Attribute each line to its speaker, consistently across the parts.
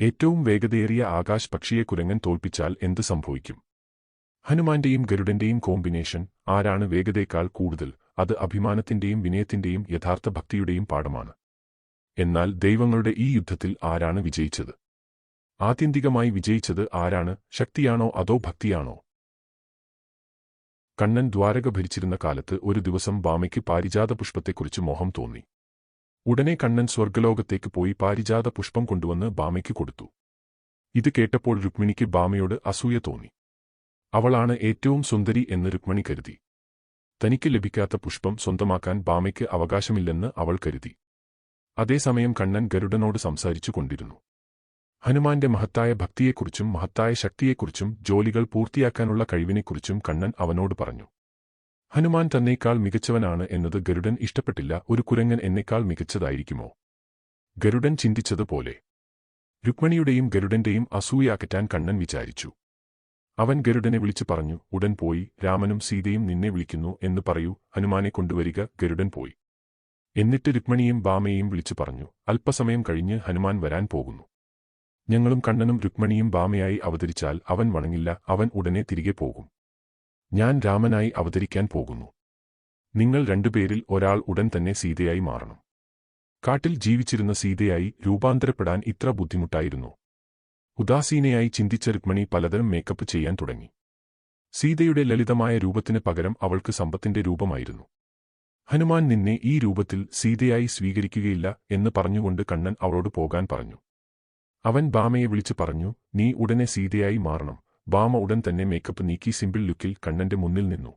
Speaker 1: ഏറ്റവും വേഗതയേറിയ ആകാശ് പക്ഷിയെ കുരങ്ങൻ തോൽപ്പിച്ചാൽ എന്ത് സംഭവിക്കും? ഹനുമാന്റെയും ഗരുഡന്റെയും കോമ്പിനേഷൻ ആരാണ് വേഗതയേക്കാൾ കൂടുതൽ? അത് അഭിമാനത്തിന്റെയും വിനയത്തിന്റെയും യഥാർത്ഥ ഭക്തിയുടെയും പാഠമാണ്. എന്നാൽ ദൈവങ്ങളുടെ ഈ യുദ്ധത്തിൽ ആരാണ് വിജയിച്ചത്? ആത്യന്തികമായി വിജയിച്ചത് ആരാണ്? ശക്തിയാണോ അതോ ഭക്തിയാണോ? കണ്ണൻ ദ്വാരക ഭരിച്ചിരുന്ന കാലത്ത് ഒരു ദിവസം ബാമയ്ക്ക് പാരിജാത പുഷ്പത്തെക്കുറിച്ച് മോഹം തോന്നി. ഉടനെ കണ്ണൻ സ്വർഗലോകത്തേക്ക് പോയി പാരിജാത പുഷ്പം കൊണ്ടുവന്ന് ബാമയ്ക്ക് കൊടുത്തു. ഇത് കേട്ടപ്പോൾ രുക്മിണിക്ക് ബാമയോട് അസൂയ തോന്നി. അവളാണ് ഏറ്റവും സുന്ദരി എന്ന് രുക്മിണി കരുതി. തനിക്ക് ലഭിക്കാത്ത പുഷ്പം സ്വന്തമാക്കാൻ ബാമയ്ക്ക് അവകാശമില്ലെന്ന് അവൾ കരുതി. അതേസമയം കണ്ണൻ ഗരുഡനോട് സംസാരിച്ചു കൊണ്ടിരുന്നു. ഹനുമാന്റെ മഹത്തായ ഭക്തിയെക്കുറിച്ചും മഹത്തായ ശക്തിയെക്കുറിച്ചും ജോലികൾ പൂർത്തിയാക്കാനുള്ള കഴിവിനെക്കുറിച്ചും കണ്ണൻ അവനോട് പറഞ്ഞു. ഹനുമാൻ തന്നേക്കാൾ മികച്ചവനാണ് എന്നത് ഗരുഡൻ ഇഷ്ടപ്പെട്ടില്ല ഒരു കുരങ്ങൻ എന്നേക്കാൾ മികച്ചതായിരിക്കുമോ? ഗരുഡൻ ചിന്തിച്ചതുപോലെ. രുക്മിണിയുടെയും ഗരുഡന്റെയും അസൂയാക്കറ്റാൻ കണ്ണൻ വിചാരിച്ചു. അവൻ ഗരുഡനെ വിളിച്ചു പറഞ്ഞു ഉടൻ പോയി രാമനും സീതയും നിന്നെ വിളിക്കുന്നു എന്ന് പറയൂ ഹനുമാനെ കൊണ്ടുവരിക. ഗരുഡൻ പോയി. എന്നിട്ട് രുക്മിണിയും ബാമയെയും വിളിച്ചു പറഞ്ഞു അല്പസമയം കഴിഞ്ഞ് ഹനുമാൻ വരാൻ പോകുന്നു. ഞങ്ങളും കണ്ണനും രുക്മിണിയും ബാമയായി അവതരിച്ചാൽ അവൻ വണങ്ങില്ല അവൻ ഉടനെ തിരികെ പോകും. ഞാൻ രാമനായി അവതരിക്കാൻ പോകുന്നു. നിങ്ങൾ രണ്ടുപേരിൽ ഒരാൾ ഉടൻ തന്നെ സീതയായി മാറണം. കാട്ടിൽ ജീവിച്ചിരുന്ന സീതയായി രൂപാന്തരപ്പെടാൻ ഇത്ര ബുദ്ധിമുട്ടായിരുന്നു. ഉദാസീനയായി ചിന്തിച്ച രുക്മണി പലതരം മേക്കപ്പ് ചെയ്യാൻ തുടങ്ങി. സീതയുടെ ലളിതമായ രൂപത്തിന് പകരം അവൾക്ക് സമ്പത്തിന്റെ രൂപമായിരുന്നു. ഹനുമാൻ നിന്നെ ഈ രൂപത്തിൽ സീതയായി സ്വീകരിക്കുകയില്ല എന്ന് പറഞ്ഞുകൊണ്ട് കണ്ണൻ അവളോട് പോകാൻ പറഞ്ഞു. അവൻ ബാമയെ വിളിച്ചു പറഞ്ഞു നീ ഉടനെ സീതയായി മാറണം. ബാമ ഉടൻ തന്നെ മേക്കപ്പ് നീക്കി സിമ്പിൾ ലുക്കിൽ കണ്ണന്റെ മുന്നിൽ നിന്നു.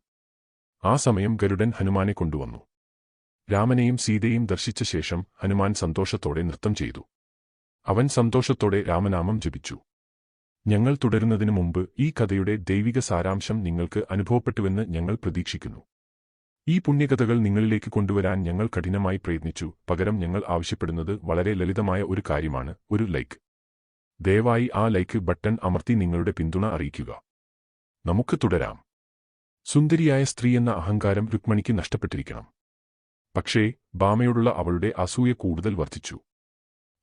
Speaker 1: ആ സമയം ഗരുഡൻ ഹനുമാനെ കൊണ്ടുവന്നു. രാമനെയും സീതയും ദർശിച്ച ശേഷം ഹനുമാൻ സന്തോഷത്തോടെ നൃത്തം ചെയ്തു. അവൻ സന്തോഷത്തോടെ രാമനാമം ജപിച്ചു. ഞങ്ങൾ തുടരുന്നതിനു മുമ്പ് ഈ കഥയുടെ ദൈവിക സാരാംശം നിങ്ങൾക്ക് അനുഭവപ്പെട്ടുവെന്ന് ഞങ്ങൾ പ്രതീക്ഷിക്കുന്നു. ഈ പുണ്യകഥകൾ നിങ്ങളിലേക്ക് കൊണ്ടുവരാൻ ഞങ്ങൾ കഠിനമായി പ്രയത്നിച്ചു പകരം ഞങ്ങൾ ആവശ്യപ്പെടുന്നത് വളരെ ലളിതമായ ഒരു കാര്യമാണ് ഒരു ലൈക്ക് ദയവായി ആ ലൈക്ക് ബട്ടൺ അമർത്തി നിങ്ങളുടെ പിന്തുണ അറിയിക്കുക. നമുക്ക് തുടരാം. സുന്ദരിയായ സ്ത്രീ എന്ന അഹങ്കാരം രുക്മണിക്ക് നഷ്ടപ്പെട്ടിരിക്കണം. പക്ഷേ ബാമയോടുള്ള അവളുടെ അസൂയ കൂടുതൽ വർദ്ധിച്ചു.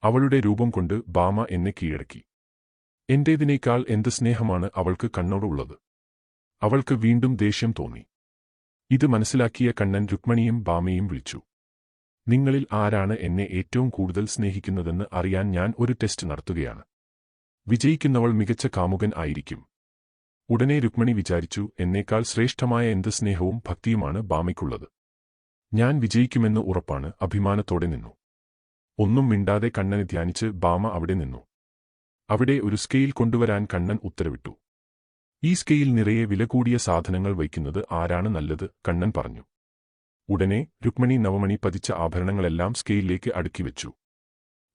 Speaker 1: അവളുടെ രൂപം കൊണ്ട് ബാമ എന്നെ കീഴടക്കി. എന്റേതിനേക്കാൾ എന്ത് സ്നേഹമാണ് അവൾക്ക് കണ്ണോടുള്ളത്. അവൾക്ക് വീണ്ടും ദേഷ്യം തോന്നി. ഇത് മനസ്സിലാക്കിയ കണ്ണൻ രുക്മണിയും ബാമയും വിളിച്ചു. നിങ്ങളിൽ ആരാണ് എന്നെ ഏറ്റവും കൂടുതൽ സ്നേഹിക്കുന്നതെന്ന് അറിയാൻ ഞാൻ ഒരു ടെസ്റ്റ് നടത്തുകയാണ്. വിജയിക്കുന്നവൾ മികച്ച കാമുകൻ ആയിരിക്കും. ഉടനെ രുക്മിണി വിചാരിച്ചു എന്നേക്കാൾ ശ്രേഷ്ഠമായ എന്ത് സ്നേഹവും ഭക്തിയുമാണ് ബാമയ്ക്കുള്ളത്. ഞാൻ വിജയിക്കുമെന്ന് ഉറപ്പാണ് അഭിമാനത്തോടെ നിന്നു. ഒന്നും മിണ്ടാതെ കണ്ണനെ ധ്യാനിച്ച് ബാമ അവിടെ നിന്നു. അവിടെ ഒരു സ്കെയിൽ കൊണ്ടുവരാൻ കണ്ണൻ ഉത്തരവിട്ടു. ഈ സ്കെയിൽ നിറയെ വില കൂടിയ സാധനങ്ങൾ വയ്ക്കുന്നത് ആരാണ് നല്ലത്? കണ്ണൻ പറഞ്ഞു. ഉടനെ രുക്മിണി നവമണി പതിച്ച ആഭരണങ്ങളെല്ലാം സ്കെയിലിലേക്ക് അടുക്കിവെച്ചു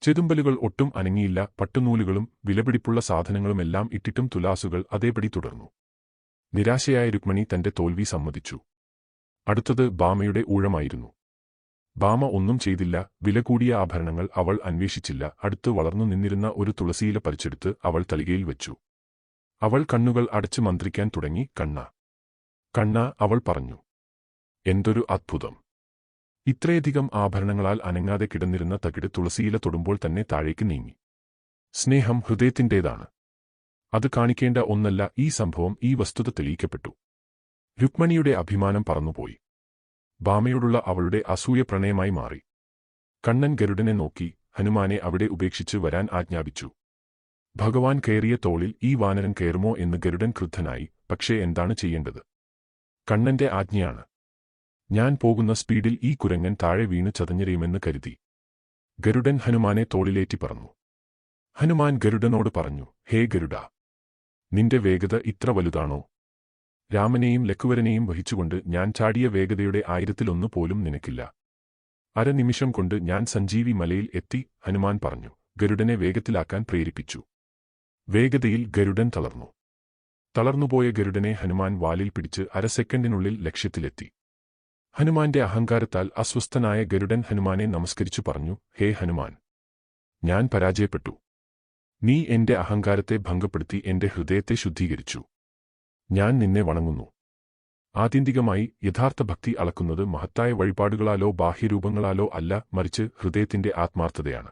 Speaker 1: ചെതുമ്പലുകൾ ഒട്ടും അനങ്ങിയില്ല പട്ടുനൂലുകളും വിലപിടിപ്പുള്ള സാധനങ്ങളുമെല്ലാം ഇട്ടിട്ടും തുലാസുകൾ അതേപടി തുടർന്നു. നിരാശയായ രുക്മിണി തന്റെ തോൽവി സമ്മതിച്ചു. അടുത്തത് ബാമയുടെ ഊഴമായിരുന്നു. ബാമ ഒന്നും ചെയ്തില്ല വില കൂടിയ ആഭരണങ്ങൾ അവൾ അന്വേഷിച്ചില്ല അടുത്ത് വളർന്നു നിന്നിരുന്ന ഒരു തുളസിയില പറിച്ചെടുത്ത് അവൾ തലികയിൽ വെച്ചു. അവൾ കണ്ണുകൾ അടച്ച് മന്ത്രിക്കാൻ തുടങ്ങി കണ്ണ. കണ്ണ അവൾ പറഞ്ഞു എന്തൊരു അത്ഭുതം. ഇത്രയധികം ആഭരണങ്ങളാൽ അനങ്ങാതെ കിടന്നിരുന്ന തകിട് തുളസിയില തൊടുമ്പോൾ തന്നെ താഴേക്ക് നീങ്ങി. സ്നേഹം ഹൃദയത്തിന്റേതാണ് അത് കാണിക്കേണ്ട ഒന്നല്ല ഈ സംഭവം ഈ വസ്തുത തെളിയിക്കപ്പെട്ടു. രുക്മണിയുടെ അഭിമാനം പറന്നുപോയി. ബാമയോടുള്ള അവളുടെ അസൂയ പ്രണയമായി മാറി. കണ്ണൻ ഗരുഡനെ നോക്കി ഹനുമാനെ അവിടെ ഉപേക്ഷിച്ച് വരാൻ ആജ്ഞാപിച്ചു. ഭഗവാൻ കയറിയ തോളിൽ ഈ വാനരൻ കയറുമോ എന്ന് ഗരുഡൻ ക്രുദ്ധനായി പക്ഷേ എന്താണ് ചെയ്യേണ്ടത്? കണ്ണന്റെ ആജ്ഞയാണ്. ഞാൻ പോകുന്ന സ്പീഡിൽ ഈ കുരങ്ങൻ താഴെ വീണ് ചതഞ്ഞെറിയുമെന്ന് കരുതി. ഗരുഡൻ ഹനുമാനെ തോളിലേറ്റി പറഞ്ഞു ഹനുമാൻ ഗരുഡനോട് പറഞ്ഞു ഹേ ഗരുഡ നിന്റെ വേഗത ഇത്ര വലുതാണോ? രാമനെയും ലക്കുവരനെയും വഹിച്ചുകൊണ്ട് ഞാൻ ചാടിയ വേഗതയുടെ ആയിരത്തിലൊന്നു പോലും നിനക്കില്ല. അരനിമിഷം കൊണ്ട് ഞാൻ സഞ്ജീവി മലയിൽ എത്തി ഹനുമാൻ പറഞ്ഞു ഗരുഡനെ വേഗത്തിലാക്കാൻ പ്രേരിപ്പിച്ചു. വേഗതയിൽ ഗരുഡൻ തളർന്നു. തളർന്നുപോയ ഗരുഡനെ ഹനുമാൻ വാലിൽ പിടിച്ച് അര സെക്കൻഡിനുള്ളിൽ ലക്ഷ്യത്തിലെത്തി. ഹനുമാന്റെ അഹങ്കാരത്താൽ അസ്വസ്ഥനായ ഗരുഡൻ ഹനുമാനെ നമസ്കരിച്ചു പറഞ്ഞു ഹേ ഹനുമാൻ ഞാൻ പരാജയപ്പെട്ടു. നീ എന്റെ അഹങ്കാരത്തെ ഭംഗപ്പെടുത്തി എന്റെ ഹൃദയത്തെ ശുദ്ധീകരിച്ചു. ഞാൻ നിന്നെ വണങ്ങുന്നു. ആത്യന്തികമായി യഥാർത്ഥ ഭക്തി അളക്കുന്നത് മഹത്തായ വഴിപാടുകളാലോ ബാഹ്യരൂപങ്ങളാലോ അല്ല മറിച്ച് ഹൃദയത്തിന്റെ ആത്മാർത്ഥതയാണ്.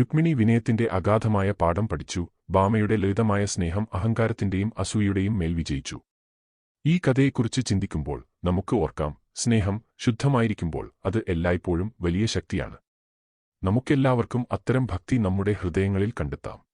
Speaker 1: രുക്മിണി വിനയത്തിന്റെ അഗാധമായ പാഠം പഠിച്ചു ബാമയുടെ ലളിതമായ സ്നേഹം അഹങ്കാരത്തിന്റെയും അസൂയയുടെയും മേൽ വിജയിച്ചു. ഈ കഥയെക്കുറിച്ച് ചിന്തിക്കുമ്പോൾ നമുക്ക് ഓർക്കാം സ്നേഹം ശുദ്ധമായിരിക്കുമ്പോൾ അത് എല്ലായ്പ്പോഴും വലിയ ശക്തിയാണ്. നമുക്കെല്ലാവർക്കും അത്തരം ഭക്തി നമ്മുടെ ഹൃദയങ്ങളിൽ കണ്ടെത്താം.